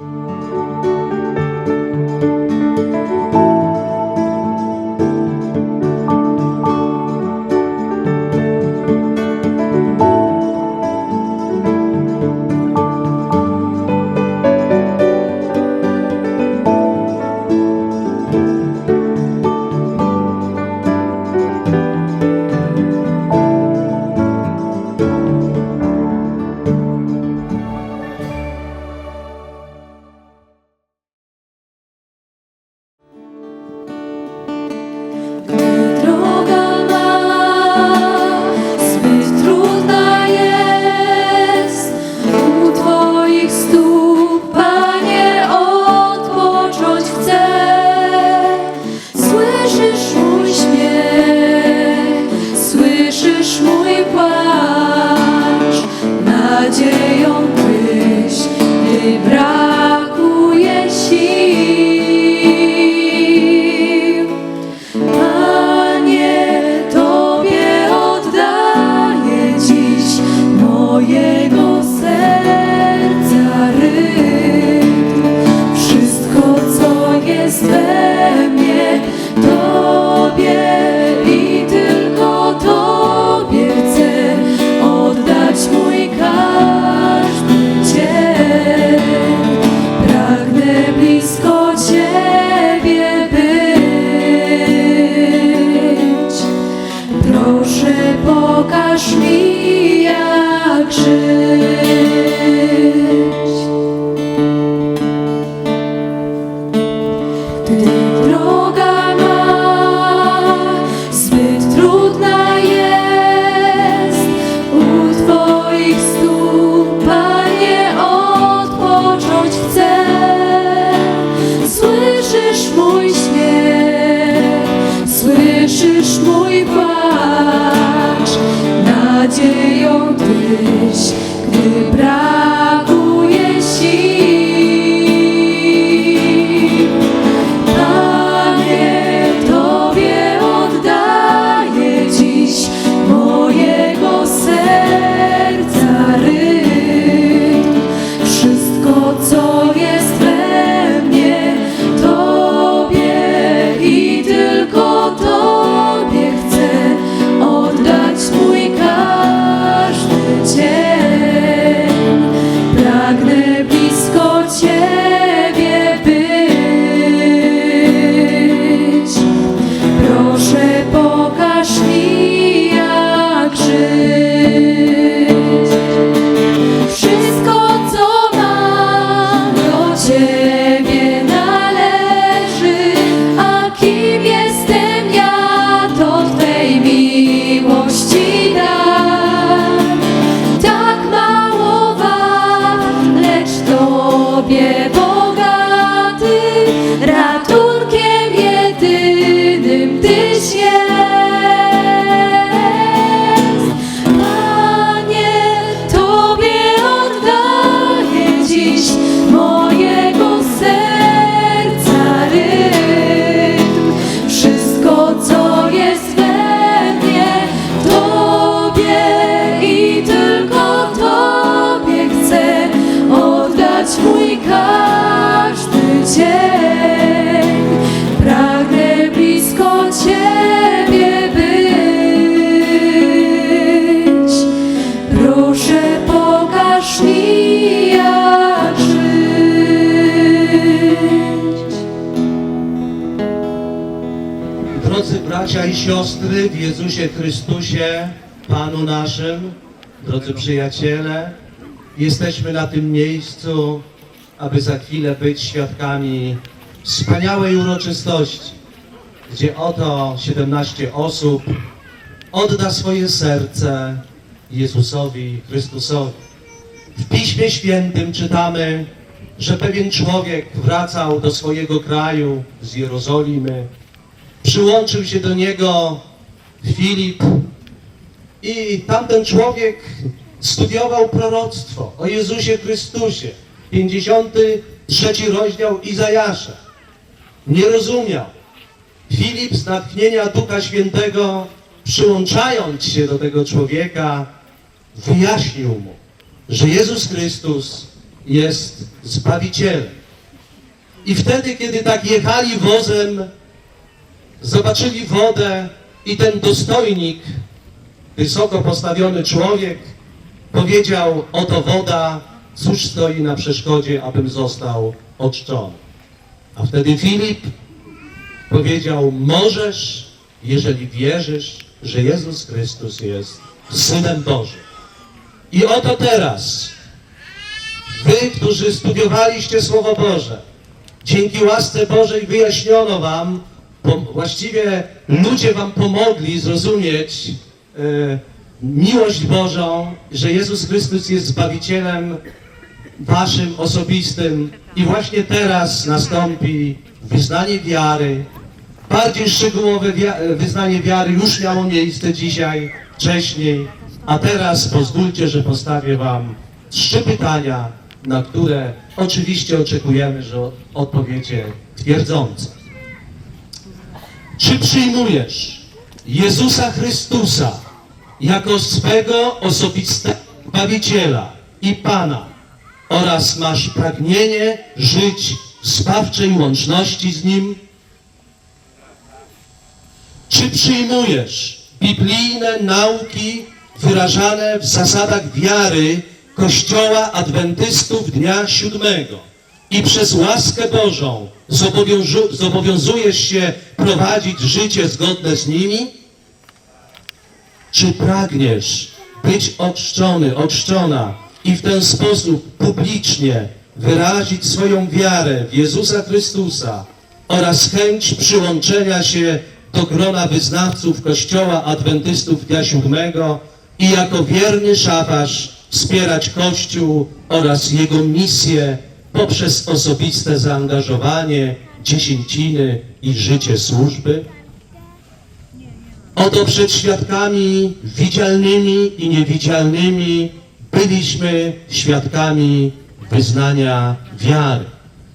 Droga i siostry w Jezusie Chrystusie, Panu naszym, drodzy przyjaciele, jesteśmy na tym miejscu, aby za chwilę być świadkami wspaniałej uroczystości, gdzie oto 17 osób odda swoje serce Jezusowi Chrystusowi. W Piśmie Świętym czytamy, że pewien człowiek wracał do swojego kraju z Jerozolimy, przyłączył się do niego Filip i tamten człowiek studiował proroctwo o Jezusie Chrystusie, 53 rozdział Izajasza. Nie rozumiał. Filip z natchnienia Ducha Świętego, przyłączając się do tego człowieka, wyjaśnił mu, że Jezus Chrystus jest Zbawicielem. I wtedy, kiedy tak jechali wozem, zobaczyli wodę i ten dostojnik, wysoko postawiony człowiek, powiedział, oto woda, cóż stoi na przeszkodzie, abym został oczczony. A wtedy Filip powiedział, możesz, jeżeli wierzysz, że Jezus Chrystus jest Synem Bożym. I oto teraz, wy, którzy studiowaliście Słowo Boże, dzięki łasce Bożej wyjaśniono wam, właściwie ludzie wam pomogli zrozumieć e, miłość Bożą, że Jezus Chrystus jest Zbawicielem waszym osobistym i właśnie teraz nastąpi wyznanie wiary. Bardziej szczegółowe wyznanie wiary już miało miejsce dzisiaj, wcześniej, a teraz pozwólcie, że postawię wam trzy pytania, na które oczywiście oczekujemy, że odpowiecie twierdząco. Czy przyjmujesz Jezusa Chrystusa jako swego osobistego Zbawiciela i Pana oraz masz pragnienie żyć w zbawczej łączności z Nim? Czy przyjmujesz biblijne nauki wyrażane w zasadach wiary Kościoła Adwentystów Dnia Siódmego i przez łaskę Bożą zobowiązu- zobowiązujesz się prowadzić życie zgodne z nimi? Czy pragniesz być ochrzczony, ochrzczona i w ten sposób publicznie wyrazić swoją wiarę w Jezusa Chrystusa oraz chęć przyłączenia się do grona wyznawców Kościoła Adwentystów Dnia Siódmego i jako wierny szafarz wspierać Kościół oraz jego misję poprzez osobiste zaangażowanie, dziesięciny i życie służby? Oto przed świadkami widzialnymi i niewidzialnymi byliśmy świadkami wyznania wiary.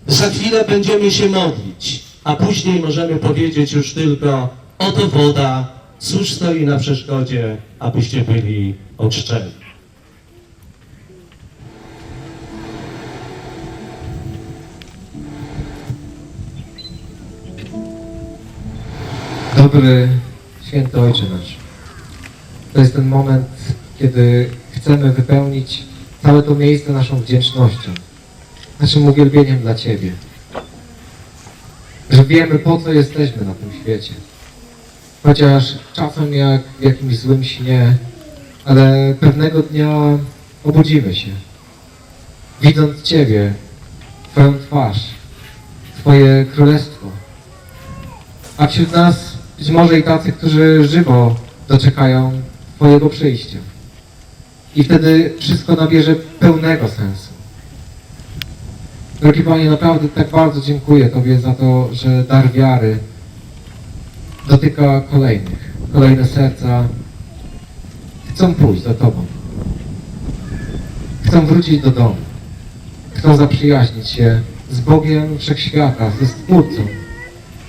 Za chwilę będziemy się modlić, a później możemy powiedzieć już tylko oto woda, cóż stoi na przeszkodzie, abyście byli ochrzczeni. Dobry, święty Ojcze nasz. To jest ten moment, kiedy chcemy wypełnić całe to miejsce naszą wdzięcznością, naszym uwielbieniem dla Ciebie. Że wiemy, po co jesteśmy na tym świecie. Chociaż czasem jak w jakimś złym śnie, ale pewnego dnia obudzimy się, widząc Ciebie, Twoją twarz, Twoje królestwo. A wśród nas być może i tacy, którzy żywo doczekają Twojego przyjścia. I wtedy wszystko nabierze pełnego sensu. Drogi Panie, naprawdę tak bardzo dziękuję Tobie za to, że dar wiary dotyka kolejnych. Kolejne serca chcą pójść za Tobą. Chcą wrócić do domu. Chcą zaprzyjaźnić się z Bogiem Wszechświata, ze Stwórcą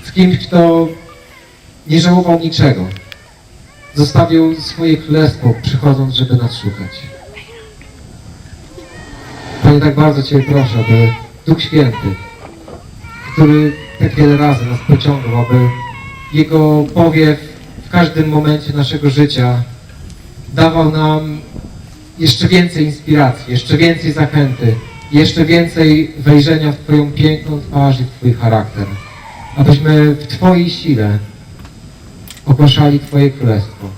z kimś, kto nie żałował niczego. Zostawił swoje królestwo, przychodząc, żeby nas szukać. Panie, tak bardzo Cię proszę, aby Duch Święty, który tak wiele razy nas pociągał, aby Jego powiew w każdym momencie naszego życia dawał nam jeszcze więcej inspiracji, jeszcze więcej zachęty, jeszcze więcej wejrzenia w Twoją piękną twarz i w Twój charakter abyśmy w Twojej sile ogłaszali Twoje królestwo.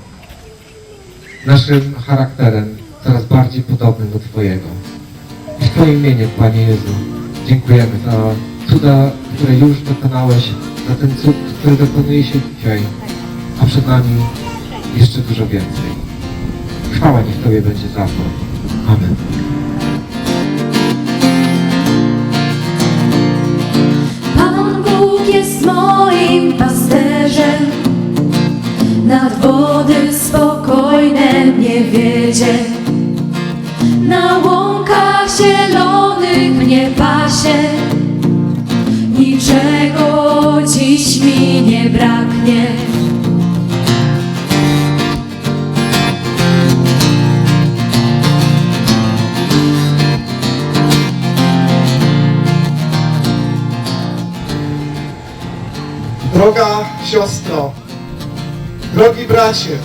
Naszym charakterem coraz bardziej podobnym do Twojego. W Twoim imieniu, Panie Jezu, dziękujemy za cuda, które już dokonałeś, za ten cud, który dokonuje się dzisiaj, a przed nami jeszcze dużo więcej. Chwała niech Tobie będzie za to. Amen. Pan Bóg jest moim pasterzem, nad wody spokojne mnie wiedzie. Na łąkach zielonych mnie pasie. Niczego dziś mi nie braknie. Droga siostro, drogi bracie,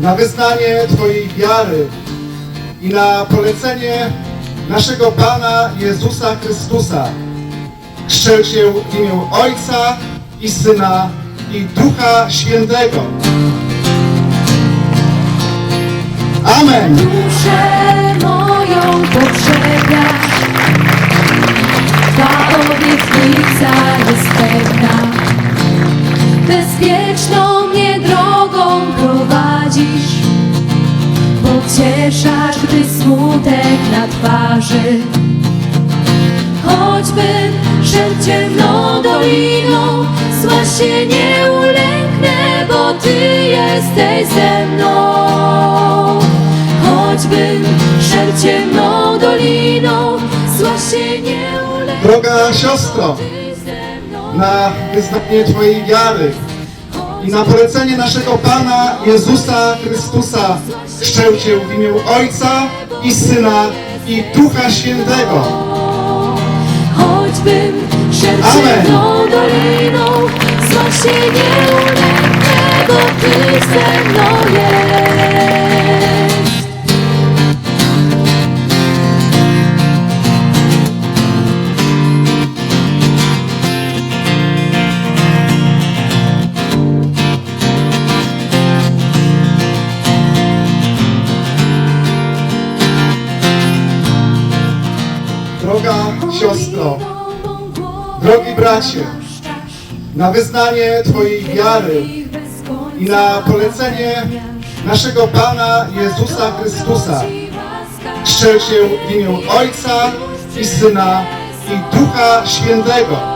na wyznanie Twojej wiary i na polecenie naszego Pana Jezusa Chrystusa chrzczę Cię w imię Ojca i Syna i Ducha Świętego. Amen. Duszę moją pokrzepiasz Ta obietnica jest pewna Bezpieczną Pocieszasz, gdy smutek na twarzy. Choćbym szedł ciemną doliną Zła się nie ulęknę, bo Ty jesteś ze mną. Choćbym szedł ciemną doliną Zła się nie ulęknę, Droga siostro, na wyznanie Twojej wiary i na polecenie naszego Pana Jezusa Chrystusa chrzczę Cię w imię Ojca i Syna i Ducha Świętego. Choćbym szedł doliną Zła się nie ulęknę, bo Ty ze mną jest siostro, drogi bracie, na wyznanie Twojej wiary i na polecenie naszego Pana Jezusa Chrystusa chrzczę Cię w imię Ojca i Syna i Ducha Świętego.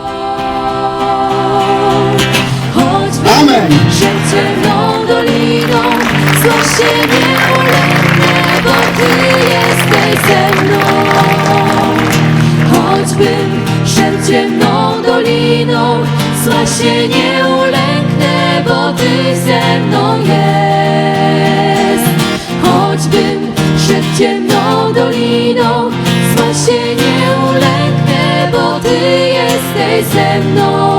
Mną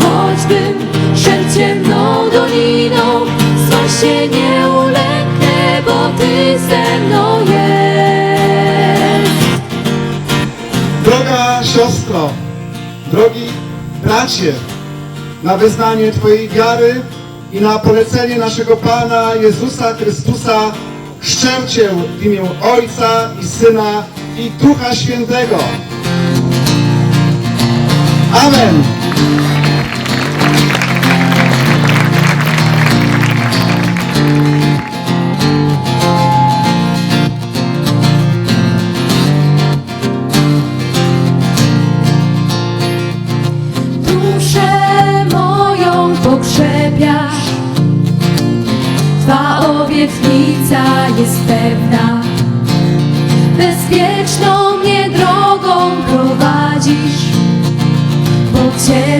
Choćbym szedł ciemną doliną Zła się nie ulęknę, bo Ty ze mną jest Droga siostro, drogi bracie, na wyznanie Twojej wiary i na polecenie naszego Pana Jezusa Chrystusa chrzczę w imię Ojca i Syna i Ducha Świętego. Amen.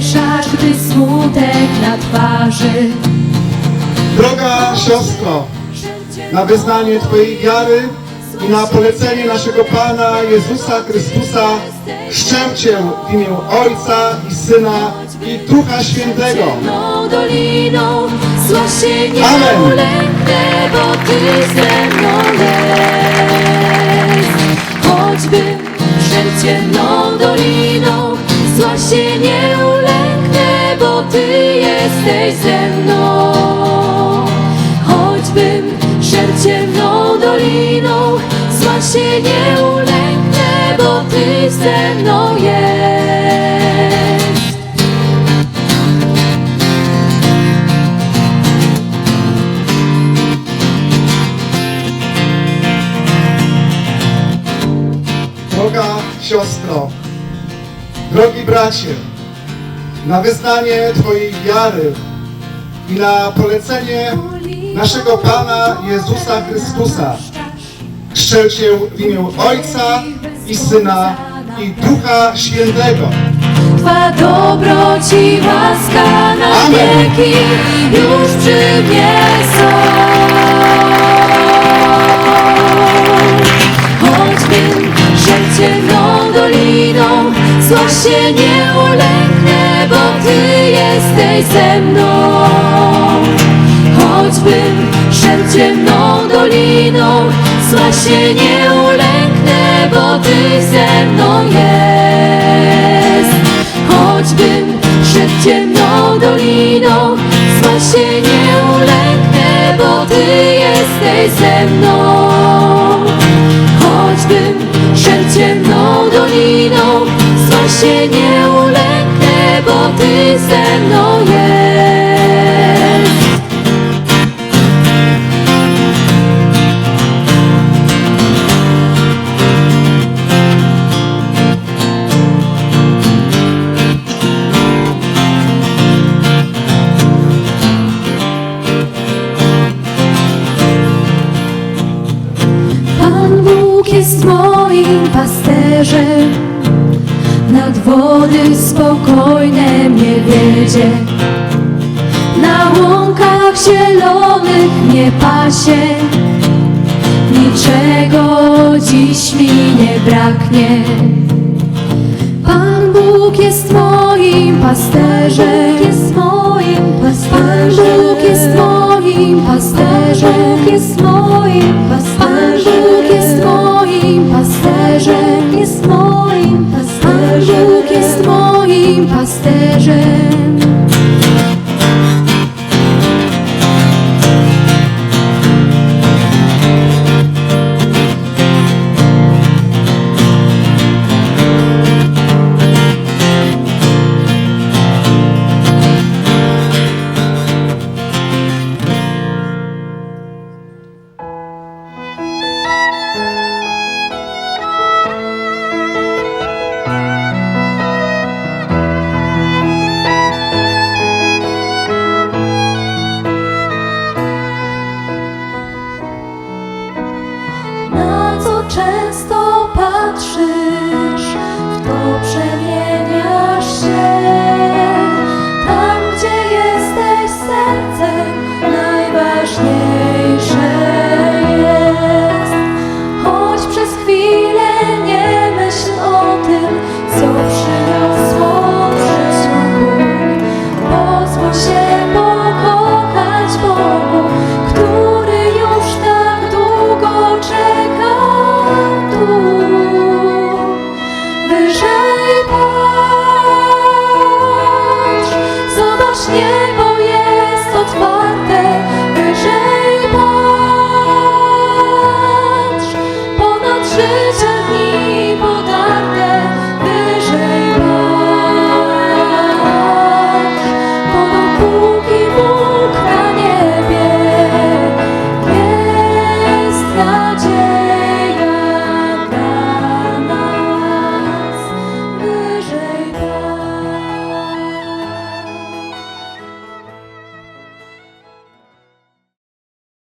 Pocieszasz, gdy smutek na twarzy Droga siostro, na wyznanie Twojej wiary i na polecenie naszego Pana Jezusa Chrystusa chrzczę Cię w imię Ojca i Syna i Ducha Świętego. Doliną zła się nie Amen. ulęknę, bo Ty ze mną jest. Choćbym szedł ciemną doliną, zła się nie jesteś ze mną. Choćbym szedł ciemną doliną, zła się nie ulęknę, bo Ty ze mną jest. Droga siostro, drogi bracie, na wyznanie Twojej wiary i na polecenie naszego Pana Jezusa Chrystusa chrzczę Cię w imię Ojca i Syna i Ducha Świętego. Twa dobroć i łaska na Amen. wieki już przy mnie są. Choćbym szedł ciemną doliną, zła się nie ulęknę, ciemną doliną, zła się nie ulęknę, bo Ty ze mną jest. Choćbym szedł ciemną doliną, zła się nie ulęknę, bo Ty jesteś ze mną. Choćbym szedł ciemną doliną, zła się nie ulęknę, bo Ty ze mną jest. Łąkach zielonych mnie pasie, niczego dziś mi nie braknie. Pan Bóg jest moim pasterzem, jest moim pasterzem. Pan Bóg jest moim pasterzem, jest moim pasterzem. Bóg jest moim pasterzem, jest moim pasterzem. Pan Bóg jest moim pasterzem.